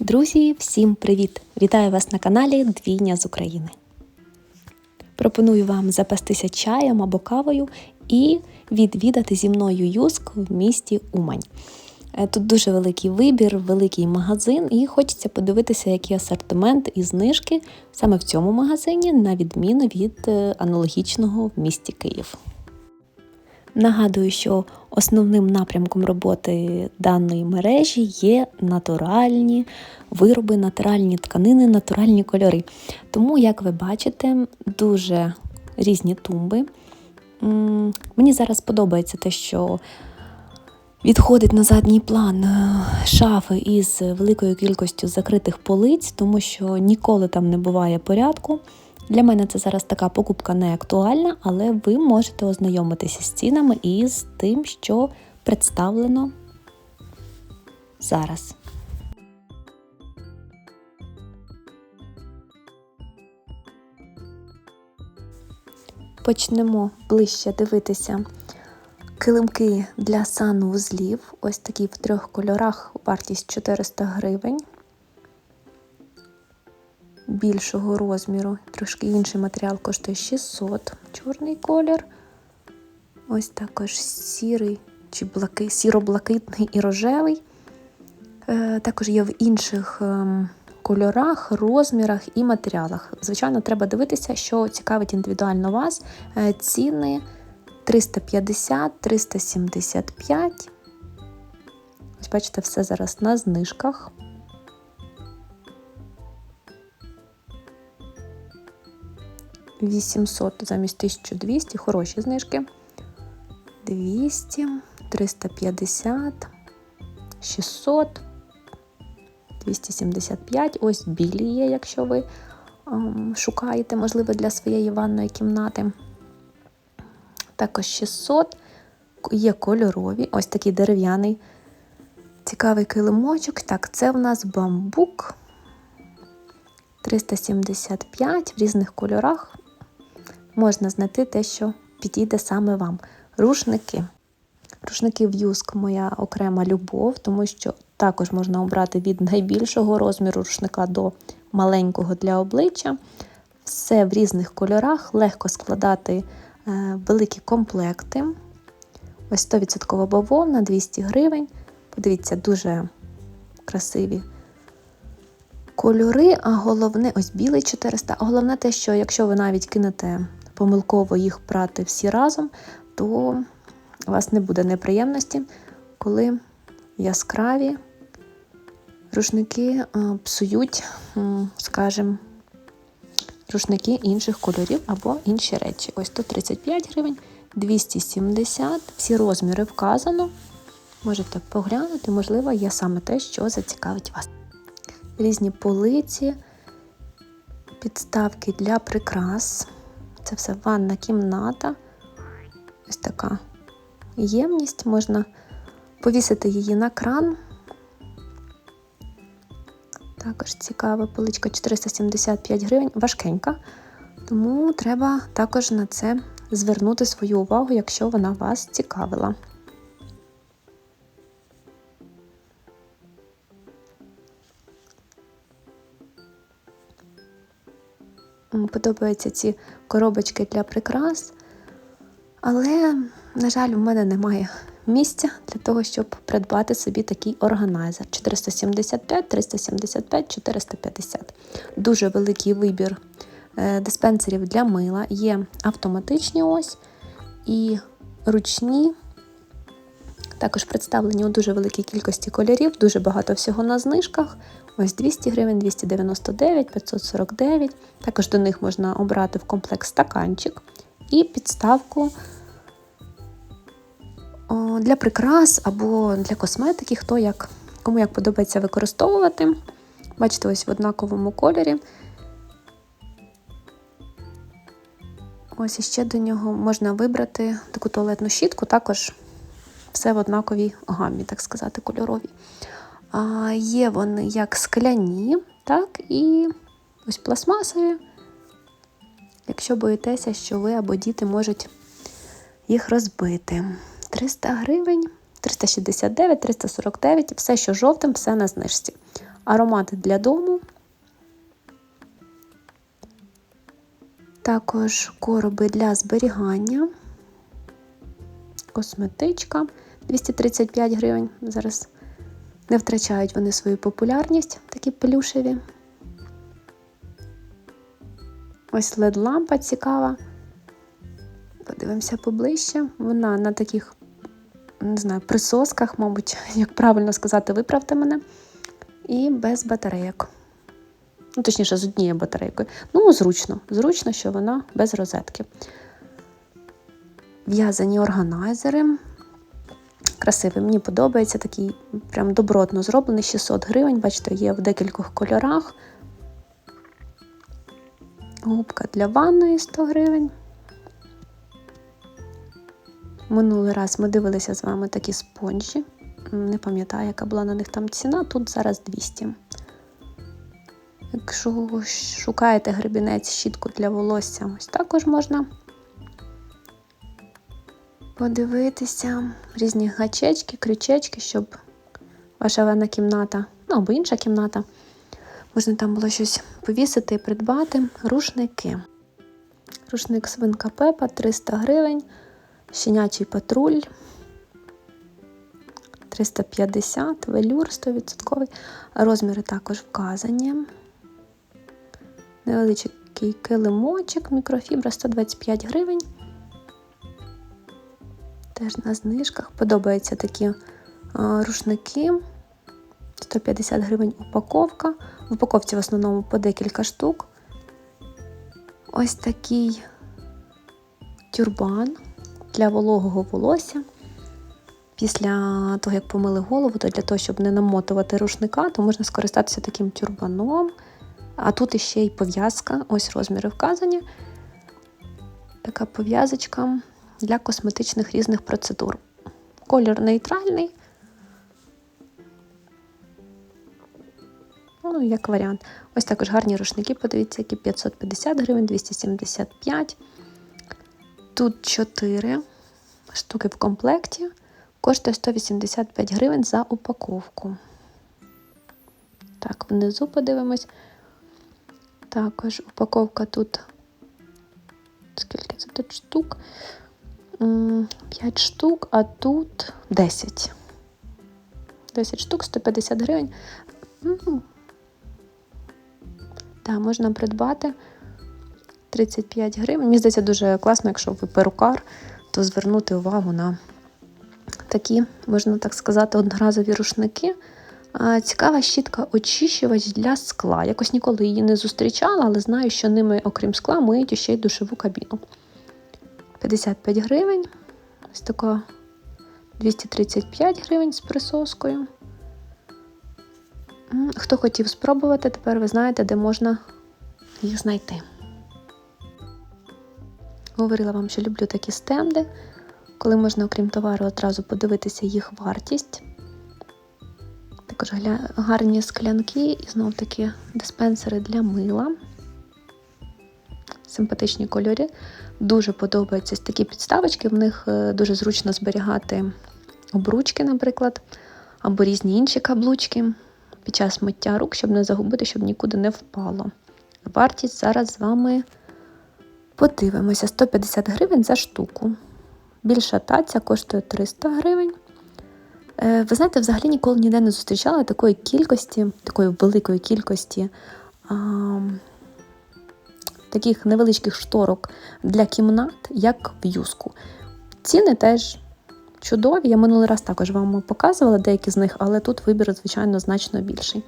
Друзі, всім привіт! Вітаю вас на каналі Двійня з України. Пропоную вам запастися чаєм або кавою і відвідати зі мною юск в місті Умань. Е, Тут дуже великий вибір, великий магазин, і хочеться подивитися, який асортимент і знижки саме в цьому магазині, на відміну від е, аналогічного в місті Київ. Нагадую, що основним напрямком роботи даної мережі є натуральні вироби, натуральні тканини, натуральні кольори. Тому, як ви бачите, дуже різні тумби. Мені зараз подобається те, що відходить на задній план е, шафи із великою кількістю закритих полиць, тому що ніколи там не буває порядку. Для мене це зараз така покупка не актуальна, але ви можете ознайомитися з цінами і з тим, що представлено зараз. Почнемо ближче дивитися килимки для санвузлів. Ось такі в трьох кольорах, вартість 400 гривень більшого розміру. Трошки інший матеріал коштує 600. Чорний колір. Ось також сірий чи блаки, сіро-блакитний і рожевий. Е, також є в інших ем, кольорах, розмірах і матеріалах. Звичайно, треба дивитися, що цікавить індивідуально вас. Е, ціни 350, 375. Ось бачите, все зараз на знижках. Вісімсот замість 1200, хороші знижки. 200, 350, 600, 275. Ось білі є, якщо ви ем, шукаєте, можливо, для своєї ванної кімнати. Також 600. Є кольорові, ось такий дерев'яний. Цікавий килимочок. Так, це в нас бамбук. 375 в різних кольорах. Можна знайти те, що підійде саме вам. Рушники. Рушники в юск моя окрема любов, тому що також можна обрати від найбільшого розміру рушника до маленького для обличчя. Все в різних кольорах, легко складати е, великі комплекти. Ось 100% бавовна, 200 гривень. Подивіться, дуже красиві кольори, а головне, ось білий 400. А головне те, що якщо ви навіть кинете помилково їх прати всі разом, то у вас не буде неприємності, коли яскраві рушники псують, скажімо, рушники інших кольорів або інші речі. Ось тут 35 гривень, 270, всі розміри вказано. Можете поглянути, можливо, є саме те, що зацікавить вас. Різні полиці, підставки для прикрас. Це все ванна кімната. Ось така ємність, можна повісити її на кран. Також цікава поличка 475 гривень, важкенька, тому треба також на це звернути свою увагу, якщо вона вас цікавила. Подобаються ці коробочки для прикрас. Але, на жаль, у мене немає місця для того, щоб придбати собі такий органайзер. 475, 375, 450. Дуже великий вибір е, диспенсерів для мила. Є автоматичні ось і ручні. Також представлені у дуже великій кількості кольорів, дуже багато всього на знижках. Ось 200 гривень, 299, 549. Також до них можна обрати в комплект стаканчик і підставку для прикрас або для косметики, хто як, кому як подобається використовувати. Бачите, ось в однаковому кольорі. Ось іще до нього можна вибрати таку туалетну щітку, також все в однаковій гамі, так сказати, кольоровій. А, Є вони як скляні, так, і ось пластмасові. Якщо боїтеся, що ви або діти можуть їх розбити. 300 гривень, 369, 349 все, що жовтим, все на знижці. аромати для дому. Також короби для зберігання, косметичка 235 гривень. Зараз не втрачають вони свою популярність, такі плюшеві. Ось led лампа цікава. Подивимося поближче. Вона на таких, не знаю, присосках, мабуть, як правильно сказати, виправте мене. І без батарейок. Ну, точніше, з однією батарейкою. Ну, зручно. Зручно, що вона без розетки. В'язані органайзери. Красивий, мені подобається такий прям добротно зроблений 600 гривень. Бачите, є в декількох кольорах. Губка для ванної 100 гривень. Минулий раз ми дивилися з вами такі спонжі. Не пам'ятаю, яка була на них там ціна, тут зараз 200. Якщо шукаєте гребінець, щітку для волосся, ось також можна подивитися. Різні гачечки, крючечки, щоб ваша ванна кімната, ну або інша кімната. Можна там було щось повісити і придбати. Рушники. Рушник свинка Пепа 300 гривень. Щенячий патруль 350, велюр 100%. Розміри також вказані. Невеличкий килимочок, мікрофібра 125 гривень. Теж на знижках. Подобаються такі а, рушники. 150 гривень упаковка. В упаковці в основному по декілька штук. Ось такий тюрбан для вологого волосся. Після того, як помили голову, то для того, щоб не намотувати рушника, то можна скористатися таким тюрбаном. А тут іще й пов'язка, ось розміри вказані. Така пов'язочка для косметичних різних процедур. Колір нейтральний. Ну, як варіант. Ось також гарні рушники, подивіться, які 550 гривень, 275. Тут 4 штуки в комплекті. Коштує 185 гривень за упаковку. Так, внизу подивимось. Також упаковка тут. Скільки це тут штук? 5 штук, а тут 10. 10 штук, 150 гривень. Так, можна придбати 35 гривень. Мені здається, дуже класно, якщо ви перукар, то звернути увагу на такі, можна так сказати, одноразові рушники. Цікава щітка очищувач для скла. Якось ніколи її не зустрічала, але знаю, що ними, окрім скла, миють ще й душову кабіну. 55 гривень. Ось така 235 гривень з присоскою. Хто хотів спробувати, тепер ви знаєте, де можна їх знайти. Говорила вам, що люблю такі стенди, коли можна, окрім товару, одразу подивитися їх вартість. Також гарні склянки і знов таки диспенсери для мила. Симпатичні кольори. Дуже подобаються такі підставочки, в них е, дуже зручно зберігати обручки, наприклад, або різні інші каблучки під час миття рук, щоб не загубити, щоб нікуди не впало. Вартість зараз з вами подивимося: 150 гривень за штуку. Більша таця коштує 300 гривень. Е, ви знаєте, взагалі ніколи ніде не зустрічала такої кількості, такої великої кількості таких невеличких шторок для кімнат, як в юску. Ціни теж чудові. Я минулий раз також вам показувала деякі з них, але тут вибір, звичайно, значно більший.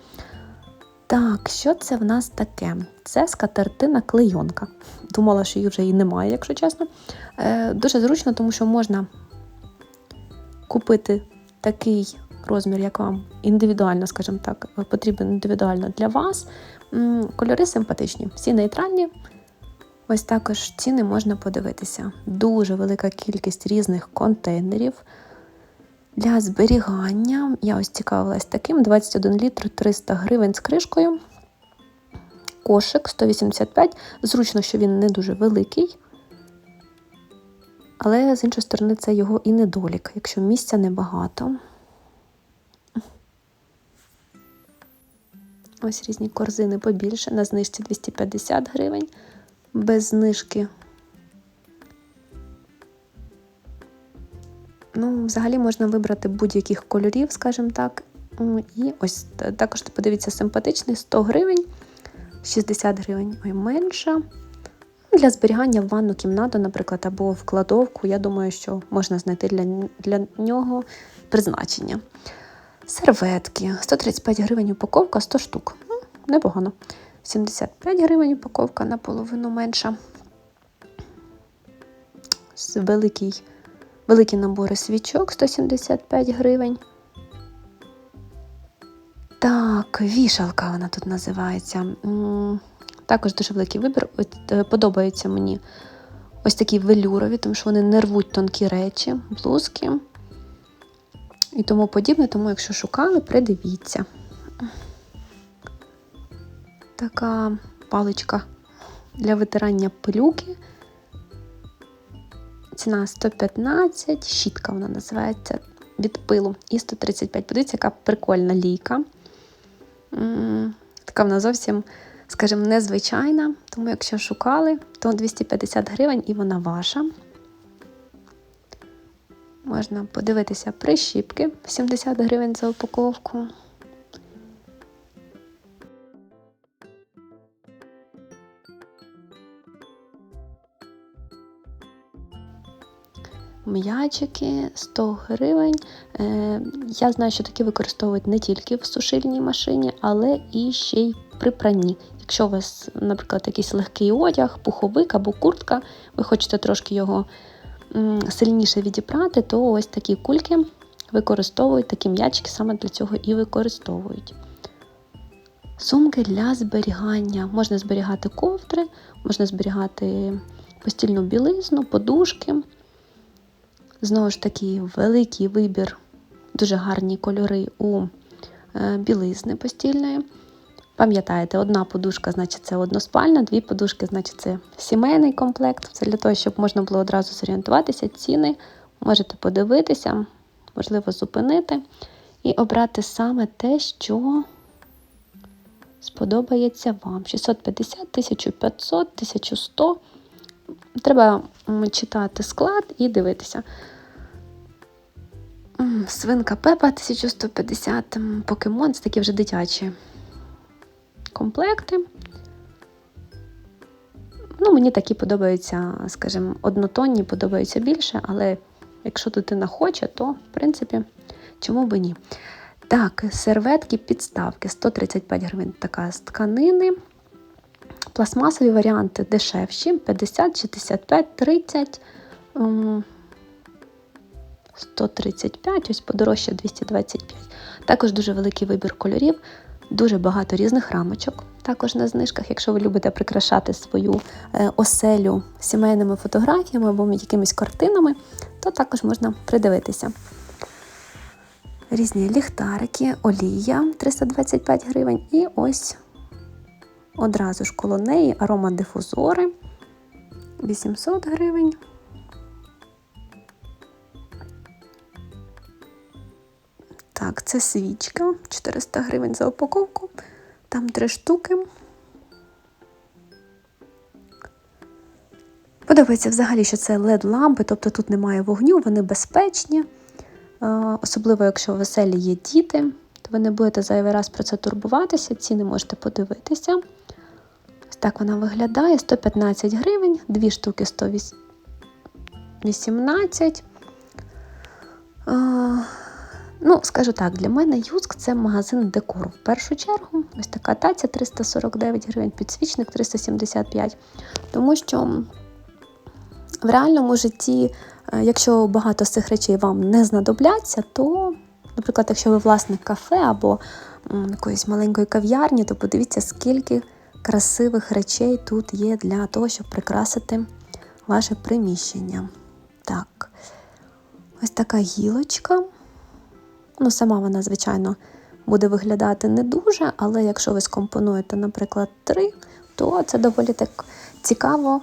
Так, що це в нас таке? Це скатертина клейонка. Думала, що її вже і немає, якщо чесно. Е, Дуже зручно, тому що можна купити такий розмір, як вам індивідуально, скажімо так, потрібен індивідуально для вас. Кольори симпатичні, всі нейтральні. Ось також ціни можна подивитися. Дуже велика кількість різних контейнерів для зберігання. Я ось цікавилась таким: 21 літр 300 гривень з кришкою. Кошик 185. Зручно, що він не дуже великий. Але з іншої сторони, це його і недолік, якщо місця небагато. Ось різні корзини побільше. На знижці 250 гривень. Без знижки. Ну, взагалі можна вибрати будь-яких кольорів, скажімо так. І ось та- також подивіться, симпатичний 100 гривень, 60 гривень ой, менша. Для зберігання в ванну кімнату, наприклад, або в кладовку, я думаю, що можна знайти для, для нього призначення. Серветки 135 гривень упаковка, 100 штук. Ну, непогано. 75 гривень упаковка, наполовину менша. Великий, великі набори свічок 175 гривень. Так, вішалка вона тут називається. Також дуже великий вибір. Е, Подобаються мені ось такі велюрові, тому що вони не рвуть тонкі речі, блузки і тому подібне. Тому, якщо шукали, придивіться. Така паличка для витирання пилюки. Ціна 115, щітка вона називається від пилу і 135. Подивіться, яка прикольна лійка. Така вона зовсім, скажімо, незвичайна. Тому, якщо шукали, то 250 гривень і вона ваша. Можна подивитися прищіпки 70 гривень за упаковку. М'ячики 100 гривень. Е, я знаю, що такі використовують не тільки в сушильній машині, але і ще й при пранні. Якщо у вас, наприклад, якийсь легкий одяг, пуховик або куртка, ви хочете трошки його сильніше відібрати, то ось такі кульки використовують, такі м'ячики саме для цього і використовують. Сумки для зберігання. Можна зберігати ковдри, можна зберігати постільну білизну, подушки. Знову ж таки, великий вибір, дуже гарні кольори у е, білизни постільної. Пам'ятаєте, одна подушка, значить, це односпальна, дві подушки, значить, це сімейний комплект. Це для того, щоб можна було одразу зорієнтуватися, ціни можете подивитися, можливо, зупинити і обрати саме те, що сподобається вам. 650, 1500, 1100. Треба читати склад і дивитися. Свинка Пепа 1150, покемон це такі вже дитячі комплекти. Ну, мені такі подобаються, скажімо, однотонні подобаються більше, але якщо дитина хоче, то, в принципі, чому би ні. Так, серветки, підставки 135 гривень така з тканини. Пластмасові варіанти дешевші 50, 65, 30, 135, ось подорожче 225. Також дуже великий вибір кольорів, дуже багато різних рамочок. Також на знижках, якщо ви любите прикрашати свою е, оселю сімейними фотографіями або якимись картинами, то також можна придивитися. Різні ліхтарики, олія 325 гривень і ось Одразу ж коло неї аромадифузори 800 гривень. Так, це свічка 400 гривень за упаковку. Там три штуки. Подобається взагалі, що це LED-лампи, тобто тут немає вогню, вони безпечні. Е, Особливо, якщо в веселі є діти, то ви не будете зайвий раз про це турбуватися, ціни можете подивитися. Ось так вона виглядає: 115 гривень, дві штуки 118. Ну, скажу так, для мене Юск це магазин декору. В першу чергу, ось така таця 349 гривень, підсвічник 375. Тому що в реальному житті, е, якщо багато з цих речей вам не знадобляться, то, наприклад, якщо ви власник кафе або якоїсь маленької кав'ярні, то подивіться, скільки красивих речей тут є для того, щоб прикрасити ваше приміщення. Так, ось така гілочка. Ну, сама вона, звичайно, буде виглядати не дуже, але якщо ви скомпонуєте, наприклад, три, то це доволі так цікаво.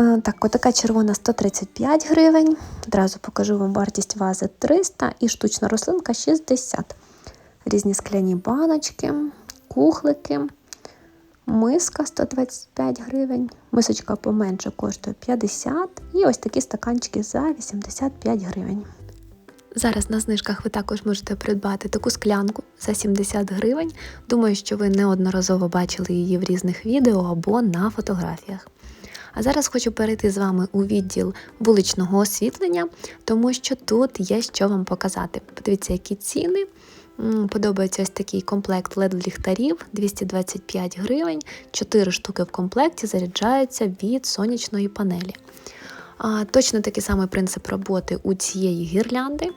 Е, Так, отака червона 135 гривень. Одразу покажу вам вартість вази 300 і штучна рослинка 60. різні скляні баночки, кухлики, миска 125 гривень, мисочка поменше коштує 50 і ось такі стаканчики за 85 гривень. Зараз на знижках ви також можете придбати таку склянку за 70 гривень. Думаю, що ви неодноразово бачили її в різних відео або на фотографіях. А зараз хочу перейти з вами у відділ вуличного освітлення, тому що тут є що вам показати. Подивіться, які ціни. Подобається ось такий комплект led ліхтарів 225 гривень, 4 штуки в комплекті заряджаються від сонячної панелі. Точно такий самий принцип роботи у цієї гірлянди.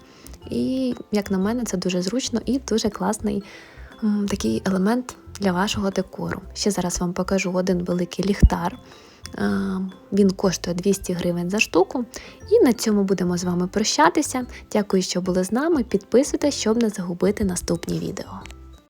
І, як на мене, це дуже зручно і дуже класний такий елемент для вашого декору. Ще зараз вам покажу один великий ліхтар. Він коштує 200 гривень за штуку. І на цьому будемо з вами прощатися. Дякую, що були з нами. Підписуйтесь, щоб не загубити наступні відео.